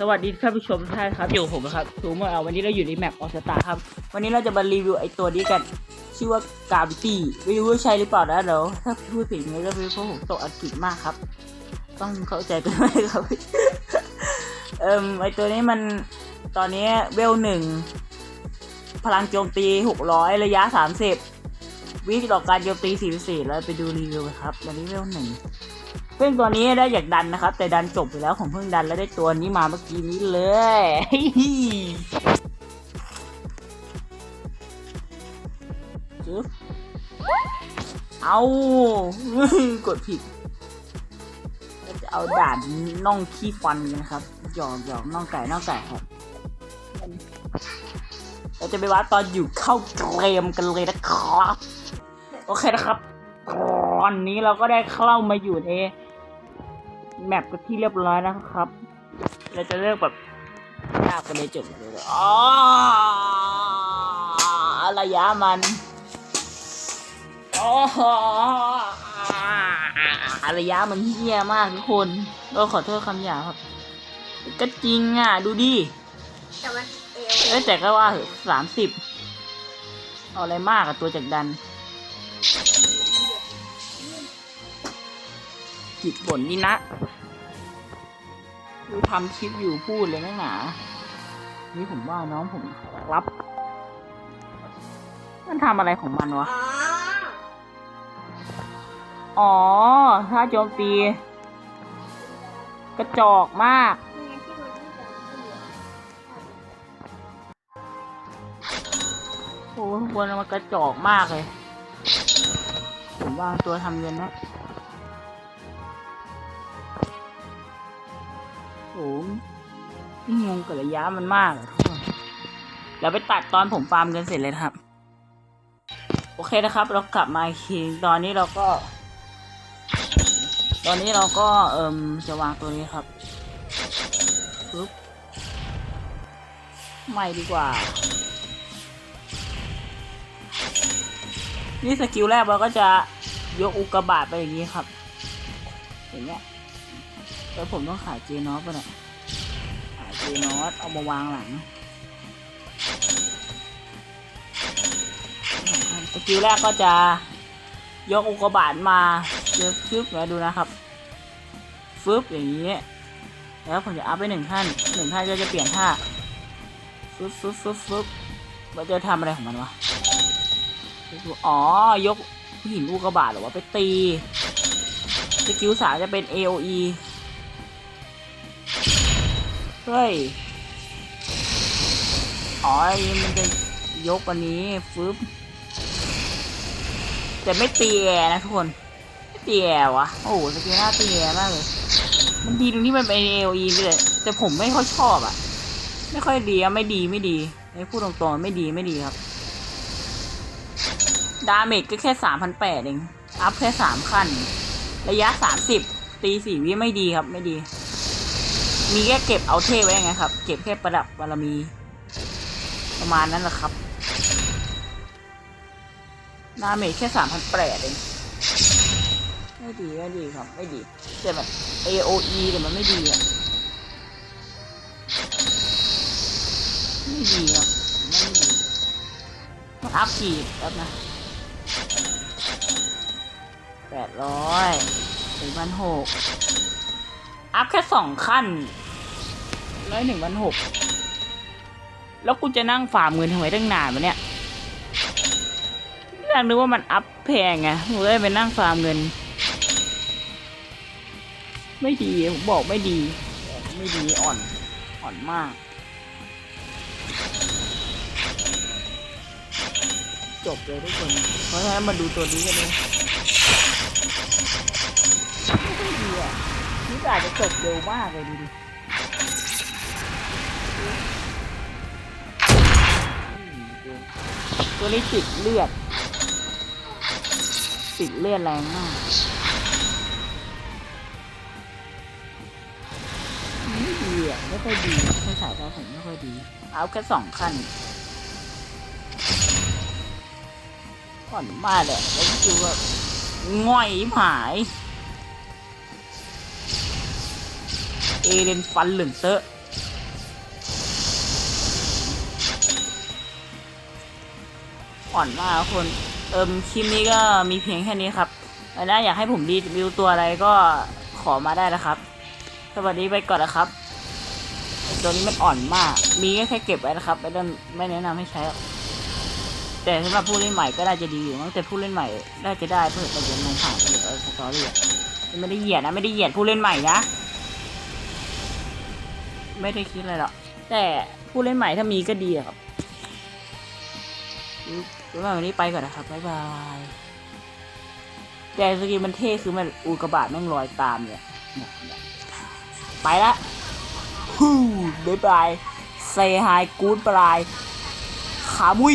สวัสดีท่านผู้ชมท่านครับอยู่ผมนะครับทูเมอร์วันนี้เราอยู่ในแมปออสตาครับ วันนี้เราจะมารีวิวไอตัวนี้กัน ชื่อว่ากาบิตี้ไม่รู้ว่าใช่หรือเปล่านะเดี๋ยวถ้าพูดผิดอย่างนี้ก็เป็นเพราะผมตกอังกฤษมากครับ ต้องเข้าใจกันด้วยครับเอ่มไอตัวนี้มันตอนนี้เวลหนึ่งพลังโจมตีหกร้อยระยะสามสิบวิต่อการโจมตีสี่สี่แล้วไปดูรีวิวครับวันนี้เวลหนึ่ง ซึ่งตัวนี้ได้อยากดันนะครับ แต่ดันจบไปแล้วผมเพิ่งดันแล้วได้ตัวนี้มาเมื่อกี้นี้เลยจึ๊บเอากดผิดเราจะเอาด่านน่องขี้ฟันกันนะครับหยอกหยอกน่องไก่น่องไก่ครับเราจะไปวัดตอนอยู่เข้าเกมกันเลยนะครับ โอเคนะครับตอนนี้เราก็ได้เข้ามาอยู่ใน แมปกันที่เรียบร้อยนะครับ เราจะเลือกแบบยากไปเลยจบเลยอ๋อระยะมันอ๋อระยะมันเฮี้ยมากทุกคนเราขอโทษคำหยาบครับ ก็จริงอะ ดูดิแต่มันเอวเอ้ยแต่ก็ว่าสามสิบเอาอะไรมากกับตัวจากดัน จิตบ่นนี่นะดูทำคลิปอยู่พูดเลยนะหนา นี่ผมว่าน้องผมรับ มันทำอะไรของมันวะ อ๋อ ถ้าโจมตี กระจอกมากนี่ไงที่มันที่จะขึ้นเหลือโอ้ทุกคนมันกระจอกมากเลย ผมว่างตัวทำเงินนะ โอ้นี่งงกับระยะมันมากทุกคนเดี๋ยวไปตัดตอนผมฟาร์มเงินเสร็จเลยครับ โอเคนะครับ เรากลับมาอีกทีตอนนี้เราก็ ตอนนี้เราก็เอิมจะวางตัวนี้ครับปึ๊บไม่ดีกว่า นี่สกิลแรกเราก็จะยกอุกกาบาตไปอย่างนี้ครับอย่างเงี้ย แล้วผมต้องขายเจนอสไปะเนี่ยขายเจนอสเอามาวางหลังสกิลแรกก็จะยกอุกกาบาตมาเดี๋ยวฟึบมาดูนะครับฟึบอย่างนี้ แล้วผมจะอัพไปหนึ่งขั้นหนึ่งขั้นก็จะเปลี่ยนท่าฟึบฟึบฟึบฟึบมันจะทำอะไรของมันวะอ๋อ ยกหินลูกกระบาดหรือว่าไปตี สกิลสามจะเป็น AOE เฮ้ย อ๋อมันจะยกวันนี้ฟึบแต่ไม่เตีแอร์นะทุกคนไม่เตีแอร์วะโอ้โหสกิลหน้าเตีแอร์มากเลย มันดีตรงที่มันเป็น AOE เลยแต่ผมไม่ค่อยชอบอะไม่ค่อยดีอะไม่ดีไม่ดีไอ้พูดตรงๆไม่ดีไม่ดีครับดาเมจก็แค่สามพันแปดเอง อัพแค่สามขั้น ระยะสามสิบตีสี่วิไม่ดีครับไม่ดี มีแค่เก็บเอาเทไว้ไงครับ เก็บแค่ประดับบารมี ประมาณนั้นแหละครับดาเมจแค่สามพันแปดเองไม่ดีไม่ดีครับ ไม่ดีแต่แบบ AOE แต่มันไม่ดีอะไม่ดีครับไม่ดีต้องอัพขีดแป๊บนะแปดร้อยถึงพันหก อัพแค่สองขั้นร้อยหนึ่งพันหกแล้วกูจะนั่งฝ่ามือทำไมตั้งนานวะเนี่ยอยากนึกว่ามันอัพแพงไงผมเลยไปนั่งฟาร์มเงิน ไม่ดีผมบอกไม่ดี ไม่ดีอ่อนอ่อนมาก จบเลยทุกคน เพราะฉะนั้นมาดูตัวนี้กันเลย นี่อาจจะจบเร็วมากเลยดูดิตัวนี้ติดเลือด ติดเลือดแรงมากไม่ดีอะไม่ค่อยดีไม่สายตาผมไม่ค่อยดี เอาแค่สองขั้นก่อนมาแหละแล้วก็คือว่าง่อยผาย เอเดนฟันหลืองเตอร์อ่อนมากคนเอิมคลิปนี้ก็มีเพียงแค่นี้ครับแล้วอยากให้ผมดีวิวตัวอะไรก็ขอมาได้นะครับ สวัสดีไปก่อนนะครับ ตัวนี้มันอ่อนมาก มีแค่เก็บไว้นะครับ ไม่ไม่แนะนำให้ใช้ แต่สำหรับผู้เล่นใหม่ก็ได้จะดีอยู่มั้แต่ผู้เล่นใหม่ได้จะได้เพื่อประโยชน์ลงผ่านเพื่อสตอรี่ไม่ได้เหยียดนะไม่ได้เหยียดผู้เล่นใหม่นะ ไม่ได้คิดอะไรหรอกแต่ผู้เล่นใหม่ถ้ามีก็ดีอะครับสำหรับวันนี้ไปก่อนนะครับบ๊ายบายแต่สกินมันเท่คือมันอุกกาบาตแม่งลอยตามเนี่ยเนี่ยเนี่ยไปละฮู้บ๊ายบาย say hi goodbye ขามุย